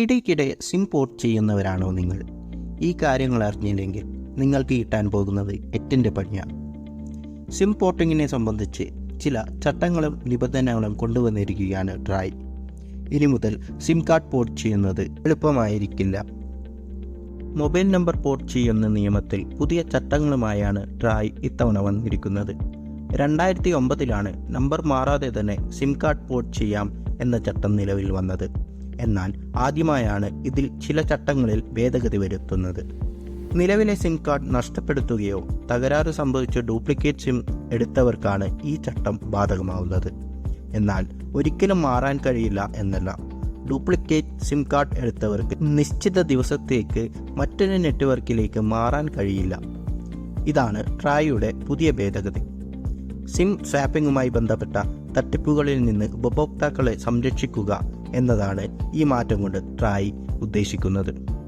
ഇടയ്ക്കിടെ SIM port ചെയ്യുന്നവരാണോ നിങ്ങൾ? ഈ കാര്യങ്ങൾ അറിഞ്ഞില്ലെങ്കിൽ നിങ്ങൾക്ക് കിട്ടാൻ പോകുന്നത് എറ്റിന്റെ പണിയാണ് സിം പോർട്ടിങ്ങിനെ സംബന്ധിച്ച് ചില ചട്ടങ്ങളും നിബന്ധനകളും കൊണ്ടുവന്നിരിക്കുകയാണ് ട്രായ് ഇനി മുതൽ സിം കാർഡ് പോർട്ട് ചെയ്യുന്നത് എളുപ്പമായിരിക്കില്ല. മൊബൈൽ നമ്പർ പോർട്ട് ചെയ്യുന്ന നിയമത്തിൽ പുതിയ ചട്ടങ്ങളുമായാണ് ട്രായ് ഇത്തവണ വന്നിരിക്കുന്നത്. രണ്ടായിരത്തി ഒമ്പതിലാണ് നമ്പർ മാറാതെ തന്നെ സിം കാർഡ് പോർട്ട് ചെയ്യാം എന്ന ചട്ടം നിലവിൽ വന്നത്. എന്നാൽ ആദ്യമായാണ് ഇതിൽ ചില ചട്ടങ്ങളിൽ ഭേദഗതി വരുത്തുന്നത്. നിലവിലെ സിം കാർഡ് നഷ്ടപ്പെടുത്തുകയോ തകരാറ് സംഭവിച്ച ഡ്യൂപ്ലിക്കേറ്റ് സിം എടുത്തവർക്കാണ് ഈ ചട്ടം ബാധകമാവുന്നത്. എന്നാൽ ഒരിക്കലും മാറാൻ കഴിയില്ല എന്നല്ല. ഡ്യൂപ്ലിക്കേറ്റ് സിം കാർഡ് എടുത്തവർക്ക് നിശ്ചിത ദിവസത്തേക്ക് മറ്റൊരു നെറ്റ്വർക്കിലേക്ക് മാറാൻ കഴിയില്ല. ഇതാണ് ട്രായുടെ പുതിയ ഭേദഗതി. സിം സ്വാപ്പിങ്ങുമായി ബന്ധപ്പെട്ട തട്ടിപ്പുകളിൽ നിന്ന് ഉപഭോക്താക്കളെ സംരക്ഷിക്കുക എന്നതാണ് ഈ മാറ്റം കൊണ്ട് ട്രായ് ഉദ്ദേശിക്കുന്നത്.